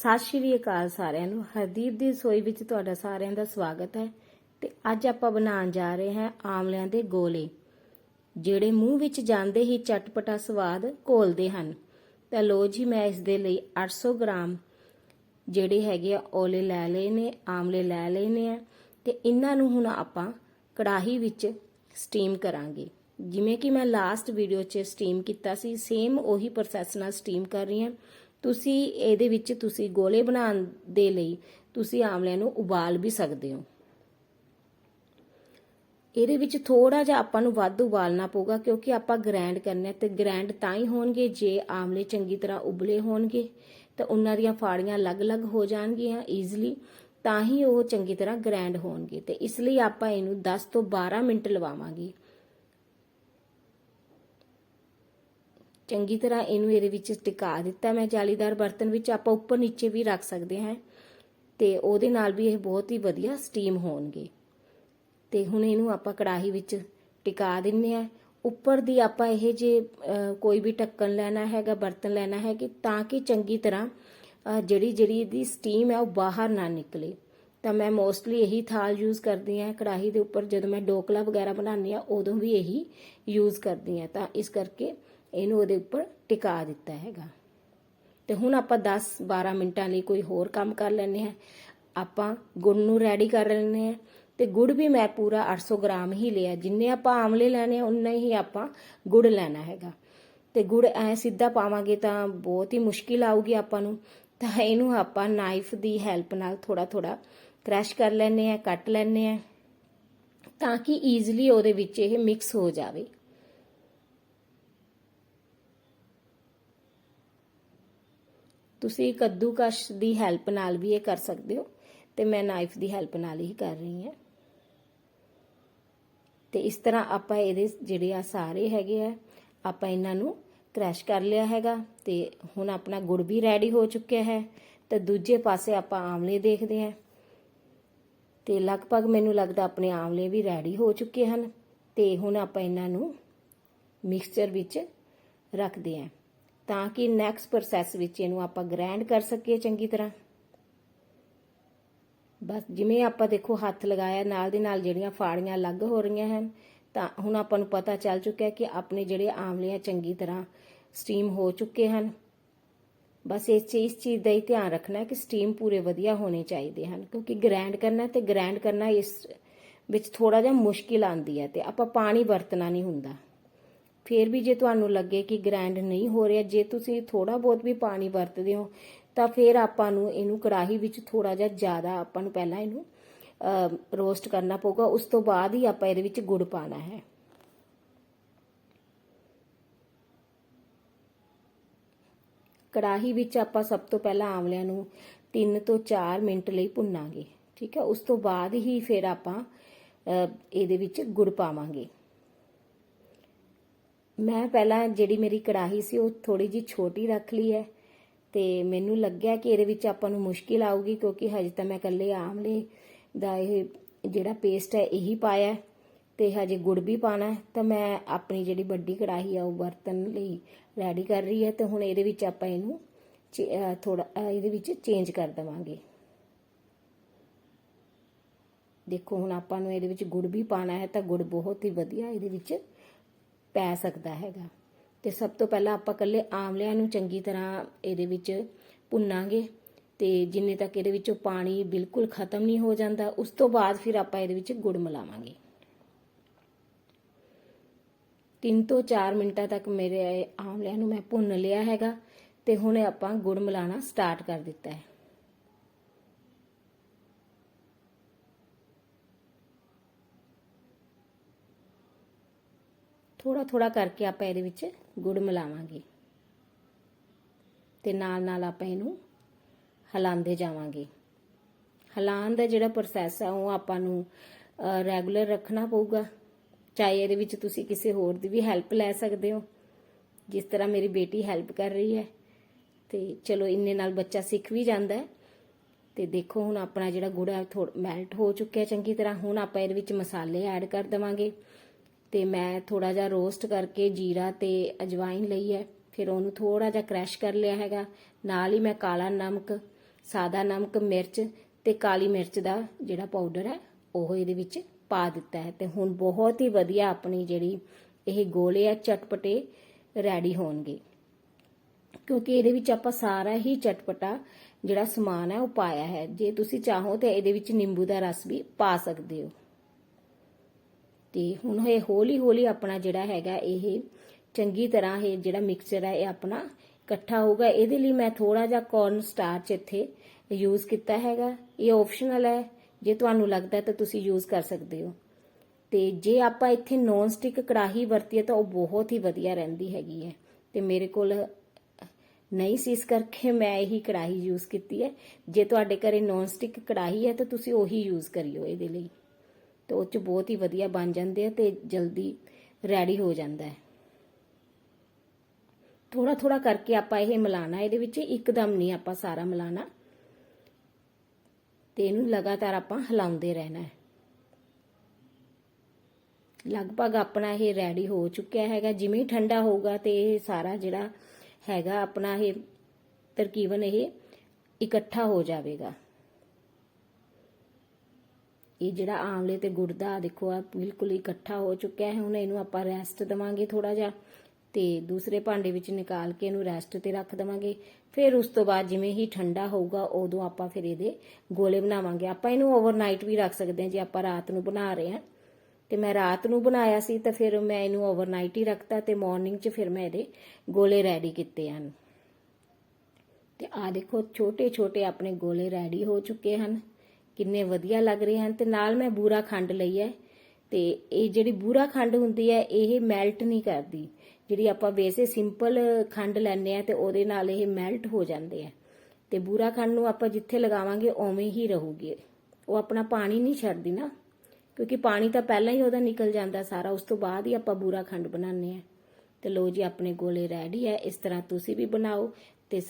ਸਤਿ ਸ਼੍ਰੀ ਅਕਾਲ ਸਾਰਿਆਂ ਨੂੰ। ਹਰਦੀਪ ਦੀ ਰਸੋਈ ਵਿੱਚ ਤੁਹਾਡਾ ਸਾਰਿਆਂ ਦਾ ਸਵਾਗਤ ਹੈ ਤੇ ਅੱਜ ਆਪਾਂ ਬਣਾਉਣ ਜਾ ਰਹੇ ਹਾਂ ਆਮਲਿਆਂ ਦੇ ਗੋਲੇ, ਜਿਹੜੇ ਮੂੰਹ ਵਿੱਚ ਜਾਂਦੇ ਹੀ ਚਟਪਟਾ ਸਵਾਦ ਘੋਲਦੇ ਹਨ। ਤਾਂ ਲੋ ਜੀ, ਮੈਂ ਇਸ ਦੇ ਲਈ 800 ਗ੍ਰਾਮ ਜਿਹੜੇ ਹੈਗੇ ਆ ਓਲੇ ਲੈ ਲਏ ਨੇ, ਆਮਲੇ ਲੈ ਲਏ ਨੇ ਆ। ਤੇ ਇਹਨਾਂ ਨੂੰ ਹੁਣ ਆਪਾਂ ਕੜਾਹੀ ਵਿੱਚ ਸਟੀਮ ਕਰਾਂਗੇ। ਜਿਵੇਂ ਕਿ ਮੈਂ ਲਾਸਟ ਵੀਡੀਓ 'ਚ ਸਟੀਮ ਕੀਤਾ ਸੀ ਸੇਮ ਉਹੀ ਪ੍ਰੋਸੈਸ ਨਾਲ ਸਟੀਮ ਕਰ ਰਹੀ ਹਾਂ। ਤੁਸੀਂ ਇਹਦੇ ਵਿੱਚ ਤੁਸੀਂ ਗੋਲੇ ਬਣਾਉਣ ਦੇ ਲਈ ਤੁਸੀਂ ਆਮਲਿਆਂ ਨੂੰ ਉਬਾਲ ਵੀ ਸਕਦੇ ਹੋ। ਇਹਦੇ ਵਿੱਚ ਥੋੜਾ ਜਿਹਾ ਆਪਾਂ ਨੂੰ ਵੱਧ ਉਬਾਲਣਾ ਪਊਗਾ ਕਿਉਂਕਿ ਆਪਾਂ ਗ੍ਰਾਈਂਡ ਕਰਨਾ ਤੇ ਗ੍ਰਾਈਂਡ ਤਾਂ ਹੀ ਹੋਣਗੇ ਜੇ ਆਮਲੇ ਚੰਗੀ ਤਰ੍ਹਾਂ ਉਬਲੇ ਹੋਣਗੇ ਤਾਂ ਉਹਨਾਂ ਦੀਆਂ ਫਾੜੀਆਂ ਅਲੱਗ-ਅਲੱਗ ਹੋ ਜਾਣਗੀਆਂ ਈਜ਼ੀਲੀ ਤਾਂ ਹੀ ਉਹ ਚੰਗੀ ਤਰ੍ਹਾਂ ਗ੍ਰੈਂਡ ਹੋਣਗੇ ਤੇ ਇਸ ਲਈ ਆਪਾਂ ਇਹਨੂੰ 10 ਤੋਂ 12 ਮਿੰਟ ਲਵਾਵਾਂਗੇ। ਚੰਗੀ ਤਰ੍ਹਾਂ ਇਹਨੂੰ ਇਹਦੇ ਵਿੱਚ ਟਿਕਾ ਦਿੱਤਾ। ਮੈਂ ਜਾਲੀਦਾਰ ਬਰਤਨ ਵਿੱਚ ਆਪਾਂ ਉੱਪਰ ਨੀਚੇ ਵੀ ਰੱਖ ਸਕਦੇ ਹਾਂ ਤੇ ਉਹਦੇ ਨਾਲ ਵੀ ਇਹ ਬਹੁਤ ਹੀ ਵਧੀਆ ਸਟੀਮ ਹੋਣਗੇ। ਤੇ ਹੁਣ ਇਹਨੂੰ ਆਪਾਂ ਕੜਾਹੀ ਵਿੱਚ ਟਿਕਾ ਦਿੰਨੇ ਆ ਉੱਪਰ ਦੀ ਆਪਾਂ ਇਹ ਜੇ ਕੋਈ ਵੀ ਢੱਕਣ ਲੈਣਾ ਹੈਗਾ, ਬਰਤਨ ਲੈਣਾ ਹੈ ਕਿ ਤਾਂ ਕਿ ਚੰਗੀ ਤਰ੍ਹਾਂ ਜਿਹੜੀ ਜਿਹੜੀ ਇਹਦੀ ਸਟੀਮ ਹੈ ਉਹ ਬਾਹਰ ਨਾ ਨਿਕਲੇ। ਤਾਂ ਮੈਂ ਮੋਸਟਲੀ ਇਹੀ ਥਾਲ ਯੂਜ਼ ਕਰਦੀ ਹਾਂ ਕੜਾਹੀ ਦੇ ਉੱਪਰ। ਜਦੋਂ ਮੈਂ ਡੋਕਲਾ ਵਗੈਰਾ ਬਣਾਉਂਦੀ ਆ ਉਦੋਂ ਵੀ ਇਹੀ ਯੂਜ਼ ਕਰਦੀ ਹਾਂ। ਤਾਂ ਇਸ ਕਰਕੇ ਇਹਨੂੰ ਉਹਦੇ ਉੱਪਰ ਟਿਕਾ ਦਿੱਤਾ ਹੈਗਾ। ਤੇ ਹੁਣ ਆਪਾਂ 10 12 ਮਿੰਟਾਂ ਲਈ ਕੋਈ ਹੋਰ ਕੰਮ ਕਰ ਲੈਣੇ ਆ ਆਪਾਂ ਗੁੜ ਨੂੰ ਰੈਡੀ ਕਰ ਲੈਣੇ ਆ ਤੇ ਗੁੜ ਵੀ ਮੈਂ ਪੂਰਾ 800 ਗ੍ਰਾਮ ਹੀ ਲਿਆ। ਜਿੰਨੇ ਆਪਾਂ ਆਮਲੇ ਲੈਣੇ ਆ, ਉਨਾ ਹੀ ਆਪਾਂ ਗੁੜ ਲੈਣਾ ਹੈਗਾ। ਤੇ ਗੁੜ ਐ ਸਿੱਧਾ ਪਾਵਾਂਗੇ ਤਾਂ ਬਹੁਤ ਹੀ ਮੁਸ਼ਕਿਲ ਆਊਗੀ ਆਪਾਂ ਨੂੰ। ਤਾਂ ਇਹਨੂੰ ਆਪਾਂ ਨਾਈਫ ਦੀ ਹੈਲਪ ਨਾਲ ਥੋੜਾ ਥੋੜਾ ਕ੍ਰੈਸ਼ ਕਰ ਲੈਣੇ ਆ ਕੱਟ ਲੈਣੇ ਆ ਤਾਂ ਕਿ ਈਜ਼ੀਲੀ ਉਹਦੇ ਵਿੱਚ ਇਹ ਮਿਕਸ ਹੋ ਜਾਵੇ। ਤੁਸੀਂ ਕੱਦੂਕਸ਼ ਦੀ ਹੈਲਪ ਨਾਲ ਵੀ ਇਹ ਕਰ ਸਕਦੇ ਹੋ ਤੇ ਮੈਂ ਨਾਈਫ ਦੀ ਹੈਲਪ ਨਾਲ ਹੀ ਕਰ ਰਹੀ ਹਾਂ। ਤੇ ਇਸ ਤਰ੍ਹਾਂ ਆਪਾਂ ਇਹਦੇ ਜਿਹੜੇ ਆ ਸਾਰੇ ਹੈਗੇ ਆ, ਆਪਾਂ ਇਹਨਾਂ ਨੂੰ ਕ੍ਰੈਸ਼ ਕਰ ਲਿਆ ਹੈਗਾ ਤੇ ਹੁਣ ਆਪਣਾ ਗੁੜ ਵੀ ਰੈਡੀ ਹੋ ਚੁੱਕਿਆ ਹੈ। ਤੇ ਦੂਜੇ ਪਾਸੇ ਆਪਾਂ ਆਮਲੇ ਦੇਖਦੇ ਹਾਂ। ਤੇ ਲਗਭਗ ਮੈਨੂੰ ਲੱਗਦਾ ਆਪਣੇ ਆਮਲੇ ਵੀ ਰੈਡੀ ਹੋ ਚੁੱਕੇ ਹਨ ਤੇ ਹੁਣ ਆਪਾਂ ਇਹਨਾਂ ਨੂੰ ਮਿਕਸਚਰ ਵਿੱਚ ਰੱਖਦੇ ਹਾਂ। ਤਾਂ ਕਿ ਨੈਕਸਟ ਪ੍ਰੋਸੈਸ ਵਿੱਚ ਇਹਨੂੰ ਆਪਾਂ ਗ੍ਰਾਈਂਡ ਕਰ ਸਕੀਏ ਚੰਗੀ ਤਰ੍ਹਾਂ। ਬਸ ਜਿਵੇਂ ਆਪਾਂ ਦੇਖੋ ਹੱਥ ਲਗਾਇਆ, ਨਾਲ ਦੇ ਨਾਲ ਜਿਹੜੀਆਂ ਫਾੜੀਆਂ ਅਲੱਗ ਹੋ ਰਹੀਆਂ ਹਨ, ਤਾਂ ਹੁਣ ਆਪਾਂ ਨੂੰ ਪਤਾ ਚੱਲ ਚੁੱਕਿਆ ਕਿ ਆਪਣੇ ਜਿਹੜੇ ਆਮਲੇ ਚੰਗੀ ਤਰ੍ਹਾਂ ਸਟੀਮ ਹੋ ਚੁੱਕੇ ਹਨ। ਬਸ ਇਸ ਚੀਜ਼ ਚੀਜ਼ ਦਾ ਹੀ ਧਿਆਨ ਰੱਖਣਾ ਕਿ ਸਟੀਮ ਪੂਰੇ ਵਧੀਆ ਹੋਣੇ ਚਾਹੀਦੇ ਹਨ, ਕਿਉਂਕਿ ਗ੍ਰਾਈਂਡ ਕਰਨਾ ਤੇ ਗ੍ਰਾਈਂਡ ਕਰਨਾ ਇਸ ਵਿੱਚ ਥੋੜਾ ਜਿਹਾ ਮੁਸ਼ਕਿਲ ਆਉਂਦੀ ਹੈ ਤੇ ਆਪਾਂ ਪਾਣੀ ਵਰਤਣਾ ਨਹੀਂ ਹੁੰਦਾ। ਫਿਰ ਵੀ ਜੇ ਤੁਹਾਨੂੰ ਲੱਗੇ ਕਿ ਗ੍ਰਾਈਂਡ ਨਹੀਂ ਹੋ ਰਿਹਾ, ਜੇ ਤੁਸੀਂ ਥੋੜਾ ਬਹੁਤ ਵੀ ਪਾਣੀ ਵਰਤਦੇ ਹੋ, ਤਾਂ ਫਿਰ ਆਪਾਂ ਨੂੰ ਇਹਨੂੰ ਕੜਾਹੀ ਵਿੱਚ ਥੋੜਾ ਜਿਹਾ ਜ਼ਿਆਦਾ ਆਪਾਂ ਨੂੰ ਪਹਿਲਾਂ ਇਹਨੂੰ ਰੋਸਟ ਕਰਨਾ ਪਊਗਾ, ਉਸ ਤੋਂ ਬਾਅਦ ਹੀ ਆਪਾਂ ਇਹਦੇ ਵਿੱਚ ਗੁੜ ਪਾਣਾ ਹੈ। ਕੜਾਹੀ ਵਿੱਚ ਆਪਾਂ ਸਭ ਤੋਂ ਪਹਿਲਾਂ ਆਮਲਿਆਂ ਨੂੰ 3 ਤੋਂ 4 ਮਿੰਟ ਲਈ ਭੁੰਨਾਂਗੇ, ਠੀਕ ਹੈ? ਉਸ ਤੋਂ ਬਾਅਦ ਹੀ ਫਿਰ ਆਪਾਂ ਇਹਦੇ ਵਿੱਚ ਗੁੜ ਪਾਵਾਂਗੇ। ਮੈਂ ਪਹਿਲਾਂ ਜਿਹੜੀ ਮੇਰੀ ਕੜਾਹੀ ਸੀ, ਉਹ ਥੋੜੀ ਜੀ ਛੋਟੀ ਰੱਖ ਲਈ ਹੈ ਤੇ ਮੈਨੂੰ ਲੱਗਿਆ ਕਿ ਇਹਦੇ ਵਿੱਚ ਆਪਾਂ ਨੂੰ ਮੁਸ਼ਕਿਲ ਆਊਗੀ ਕਿਉਂਕਿ ਹਜੇ ਤਾਂ ਮੈਂ ਇਕੱਲੇ ਆਮਲੇ ਦਾ ਇਹ ਜਿਹੜਾ ਪੇਸਟ ਹੈ, ਇਹੀ ਪਾਇਆ ਤੇ ਹਜੇ ਗੁੜ ਵੀ ਪਾਣਾ ਤਾਂ ਮੈਂ ਆਪਣੀ ਜਿਹੜੀ ਵੱਡੀ ਕੜਾਹੀ ਆ, ਉਹ ਵਰਤਨ ਲਈ ਰੈਡੀ ਕਰ ਰਹੀ ਹੈ ਤੇ ਹੁਣ ਇਹਦੇ ਵਿੱਚ ਆਪਾਂ ਇਹਨੂੰ ਥੋੜਾ ਇਹਦੇ ਵਿੱਚ ਚੇਂਜ ਕਰ ਦਵਾਂਗੇ। ਦੇਖੋ, ਹੁਣ ਆਪਾਂ ਨੂੰ ਇਹਦੇ ਵਿੱਚ ਗੁੜ ਵੀ ਪਾਣਾ ਹੈ ਤਾਂ ਗੁੜ ਬਹੁਤ ਹੀ ਵਧੀਆ ਇਹਦੇ ਵਿੱਚ ਪੈ ਸਕਦਾ ਹੈਗਾ। ਤੇ ਸਭ ਤੋਂ ਪਹਿਲਾਂ ਆਪਾਂ ਕੱਲੇ ਆਮਲਿਆਂ ਨੂੰ ਚੰਗੀ ਤਰ੍ਹਾਂ ਇਹਦੇ ਵਿੱਚ ਭੁੰਨਾਂਗੇ ਤੇ ਜਿੰਨੇ ਤੱਕ ਇਹਦੇ ਵਿੱਚੋਂ ਪਾਣੀ ਬਿਲਕੁਲ ਖਤਮ ਨਹੀਂ ਹੋ ਜਾਂਦਾ, ਉਸ ਤੋਂ ਬਾਅਦ ਫਿਰ ਆਪਾਂ ਇਹਦੇ ਵਿੱਚ ਗੁੜ ਮਿਲਾਵਾਂਗੇ। 3 ਤੋਂ 4 ਮਿੰਟਾਂ ਤੱਕ ਮੇਰੇ ਆਮਲਿਆਂ ਨੂੰ ਮੈਂ ਭੁੰਨ ਲਿਆ ਹੈਗਾ ਤੇ ਹੁਣ ਆਪਾਂ ਗੁੜ ਮਿਲਾਣਾ ਸਟਾਰਟ ਕਰ ਦਿੱਤਾ ਹੈ। ਥੋੜਾ ਥੋੜਾ ਕਰਕੇ ਆਪਾਂ ਇਹਦੇ ਵਿੱਚ ਗੁੜ ਮਿਲਾਵਾਂਗੇ। ਤੇ ਨਾਲ ਨਾਲ ਆਪਾਂ ਇਹਨੂੰ ਹਿਲਾਉਂਦੇ ਜਾਵਾਂਗੇ। ਹਲਾਉਣ ਦਾ ਜਿਹੜਾ ਪ੍ਰੋਸੈਸ ਹੈ ਉਹ ਆਪਾਂ ਨੂੰ ਰੈਗੂਲਰ ਰੱਖਣਾ ਪਊਗਾ। ਚਾਹੇ ਇਹਦੇ ਵਿੱਚ ਤੁਸੀਂ ਕਿਸੇ ਹੋਰ ਦੀ ਵੀ ਹੈਲਪ ਲੈ ਸਕਦੇ ਹੋ। ਜਿਸ ਤਰ੍ਹਾਂ ਮੇਰੀ ਬੇਟੀ ਹੈਲਪ ਕਰ ਰਹੀ ਹੈ। ਤੇ ਚਲੋ ਇੰਨੇ ਨਾਲ ਬੱਚਾ ਸਿੱਖ ਵੀ ਜਾਂਦਾ ਹੈ। ਤੇ ਦੇਖੋ ਹੁਣ ਆਪਣਾ ਜਿਹੜਾ ਗੁੜ ਹੈ ਥੋੜਾ ਮੈਲਟ ਹੋ ਚੁੱਕਿਆ ਚੰਗੀ ਤਰ੍ਹਾਂ। ਹੁਣ ਆਪਾਂ ਇਹਦੇ ਵਿੱਚ ਮਸਾਲੇ ਐਡ ਕਰ ਦਵਾਂਗੇ। ਤੇ ਮੈਂ ਥੋੜਾ ਜਿਹਾ ਰੋਸਟ ਕਰਕੇ ਜੀਰਾ ਤੇ ਅਜਵਾਇਨ ਲਈ ਹੈ। ਫਿਰ ਉਹਨੂੰ ਥੋੜਾ ਜਿਹਾ ਕ੍ਰੈਸ਼ ਕਰ ਲਿਆ ਹੈਗਾ। ਨਾਲ ਹੀ ਮੈਂ ਕਾਲਾ ਨਮਕ, ਸਾਦਾ ਨਮਕ, ਮਿਰਚ ਤੇ ਕਾਲੀ ਮਿਰਚ ਦਾ ਜਿਹੜਾ ਪਾਊਡਰ ਹੈ, ਉਹ ਇਹਦੇ ਵਿੱਚ ਪਾ ਦਿੱਤਾ ਹੈ। ਤੇ ਹੁਣ ਬਹੁਤ ਹੀ ਵਧੀਆ ਆਪਣੀ ਜਿਹੜੀ ਇਹ ਗੋਲੇ ਆ ਚਟਪਟੇ ਰੈਡੀ ਹੋਣਗੇ। ਕਿਉਂਕਿ ਇਹਦੇ ਵਿੱਚ ਆਪਾਂ ਸਾਰਾ ਹੀ ਚਟਪਟਾ ਜਿਹੜਾ ਸਮਾਨ ਹੈ, ਉਹ ਪਾਇਆ ਹੈ। ਜੇ ਤੁਸੀਂ ਚਾਹੋ ਤਾਂ ਇਹਦੇ ਵਿੱਚ ਨਿੰਬੂ ਦਾ ਰਸ ਵੀ ਪਾ ਸਕਦੇ ਹੋ। ਤੇ ਹੁਣ ਇਹ ਹੌਲੀ ਹੌਲੀ ਆਪਣਾ ਜਿਹੜਾ ਹੈਗਾ ਇਹ ਚੰਗੀ ਤਰ੍ਹਾਂ ਇਹ ਜਿਹੜਾ ਮਿਕਸਚਰ ਹੈ ਇਹ ਆਪਣਾ ਇਕੱਠਾ ਹੋਊਗਾ। ਇਹਦੇ ਲਈ ਮੈਂ ਥੋੜਾ ਜਿਹਾ ਕੌਰਨ ਸਟਾਰਚ ਇੱਥੇ ਯੂਜ਼ ਕੀਤਾ ਹੈਗਾ। ਇਹ ਆਪਸ਼ਨਲ ਹੈ। ਜੇ ਤੁਹਾਨੂੰ ਲੱਗਦਾ ਤਾਂ ਤੁਸੀਂ ਯੂਜ਼ ਕਰ ਸਕਦੇ ਹੋ। ਤੇ ਜੇ ਆਪਾਂ ਇੱਥੇ ਨੌਨ ਸਟਿਕ ਕੜਾਹੀ ਵਰਤੀਏ ਤਾਂ ਉਹ ਬਹੁਤ ਹੀ ਵਧੀਆ ਰਹਿੰਦੀ ਹੈਗੀ ਹੈ। ਤੇ ਮੇਰੇ ਕੋਲ ਨਹੀਂ ਸੀ, ਇਸ ਕਰਕੇ ਮੈਂ ਇਹੀ ਕੜਾਹੀ ਯੂਜ਼ ਕੀਤੀ ਹੈ। ਜੇ ਤੁਹਾਡੇ ਘਰੇ ਨੌਨ ਸਟਿਕ ਕੜਾਹੀ ਹੈ ਤਾਂ ਤੁਸੀਂ ਉਹੀ ਯੂਜ਼ ਕਰਿਓ ਇਹਦੇ ਲਈ। ਤੇ ਉਹ ਚ ਬਹੁਤ ਹੀ ਵਧੀਆ ਬਣ ਜਾਂਦੇ ਆ ਤੇ ਜਲਦੀ ਰੈਡੀ ਹੋ ਜਾਂਦਾ ਹੈ। ਥੋੜਾ ਥੋੜਾ ਕਰਕੇ ਆਪਾਂ ਇਹ ਮਿਲਾਣਾ, ਇਹਦੇ ਵਿੱਚ ਇੱਕਦਮ ਨਹੀਂ ਆਪਾਂ ਸਾਰਾ ਮਿਲਾਣਾ। ਤੇ ਇਹਨੂੰ ਲਗਾਤਾਰ ਆਪਾਂ ਹਿਲਾਉਂਦੇ ਰਹਿਣਾ ਹੈ। ਲਗਭਗ ਆਪਣਾ ਇਹ ਰੈਡੀ ਹੋ ਚੁੱਕਿਆ ਹੈਗਾ। ਜਿਵੇਂ ਠੰਡਾ ਹੋਊਗਾ ਤੇ ਇਹ ਸਾਰਾ ਜਿਹੜਾ ਹੈਗਾ, ਆਪਣਾ ਇਹ ਤਰਕੀਬਨ ਇਹ ਇਕੱਠਾ ਹੋ ਜਾਵੇਗਾ। ਇਹ ਜਿਹੜਾ ਆਮਲੇ ਤੇ ਗੁੜ ਦਾ ਦੇਖੋ ਆ ਬਿਲਕੁਲ ਇਕੱਠਾ ਹੋ ਚੁੱਕਿਆ ਹੈ। ਹੁਣ ਇਹਨੂੰ ਆਪਾਂ ਰੈਸਟ ਦਵਾਂਗੇ ਥੋੜਾ ਜਿਹਾ ਤੇ ਦੂਸਰੇ ਭਾਂਡੇ ਵਿੱਚ ਨਿਕਾਲ ਕੇ ਇਹਨੂੰ ਰੈਸਟ ਤੇ ਰੱਖ ਦਵਾਂਗੇ। ਫਿਰ ਉਸ ਤੋਂ ਬਾਅਦ ਜਿਵੇਂ ਹੀ ਠੰਡਾ ਹੋਊਗਾ, ਉਦੋਂ ਆਪਾਂ ਫਿਰ ਇਹਦੇ ਗੋਲੇ ਬਣਾਵਾਂਗੇ। ਆਪਾਂ ਇਹਨੂੰ ਓਵਰਨਾਈਟ ਵੀ ਰੱਖ ਸਕਦੇ ਹਾਂ, ਜੇ ਆਪਾਂ ਰਾਤ ਨੂੰ ਬਣਾ ਰਹੇ ਹਾਂ। ਤੇ ਮੈਂ ਰਾਤ ਨੂੰ ਬਣਾਇਆ ਸੀ ਤਾਂ ਫਿਰ ਮੈਂ ਇਹਨੂੰ ਓਵਰਨਾਈਟ ਹੀ ਰੱਖਤਾ ਤੇ ਮਾਰਨਿੰਗ 'ਚ ਫਿਰ ਮੈਂ ਇਹਦੇ ਗੋਲੇ ਰੈਡੀ ਕੀਤੇ ਹਨ। ਤੇ ਆ ਦੇਖੋ ਛੋਟੇ ਛੋਟੇ ਆਪਣੇ ਗੋਲੇ ਰੈਡੀ ਹੋ ਚੁੱਕੇ ਹਨ। ਕਿੰਨੇ ਵਧੀਆ ਲੱਗ ਰਹੇ ਹਨ ਤੇ ਨਾਲ ਮੈਂ ਬੂਰਾ ਖੰਡ ਲਈ ਹੈ ਤੇ ਇਹ ਜਿਹੜੀ ਬੂਰਾ ਖੰਡ ਹੁੰਦੀ ਹੈ, ਇਹ ਮੈਲਟ ਨਹੀਂ ਕਰਦੀ। ਜਿਹੜੀ ਆਪਾਂ ਵੈਸੇ ਸਿੰਪਲ ਖੰਡ ਲੈਂਦੇ ਆ ਤੇ ਉਹਦੇ ਨਾਲ ਇਹ ਮੈਲਟ ਹੋ ਜਾਂਦੇ ਆ। ਤੇ ਬੂਰਾ ਖੰਡ ਨੂੰ ਆਪਾਂ ਜਿੱਥੇ ਲਗਾਵਾਂਗੇ, ਉਵੇਂ ਹੀ ਰਹੂਗੀ। ਉਹ ਆਪਣਾ ਪਾਣੀ ਨਹੀਂ ਛੱਡਦੀ ਨਾ, ਕਿਉਂਕਿ ਪਾਣੀ ਤਾਂ ਪਹਿਲਾਂ ਹੀ ਉਹਦਾ ਨਿਕਲ ਜਾਂਦਾ ਸਾਰਾ। ਉਸ ਤੋਂ ਬਾਅਦ ਹੀ ਆਪਾਂ ਬੂਰਾ ਖੰਡ ਬਣਾਉਂਦੇ ਆ ਤੇ ਲੋ ਜੀ, ਆਪਣੇ ਗੋਲੇ ਰੈਡੀ ਹੈ। ਇਸ ਤਰ੍ਹਾਂ ਤੁਸੀਂ ਵੀ ਬਣਾਓ ਤੇ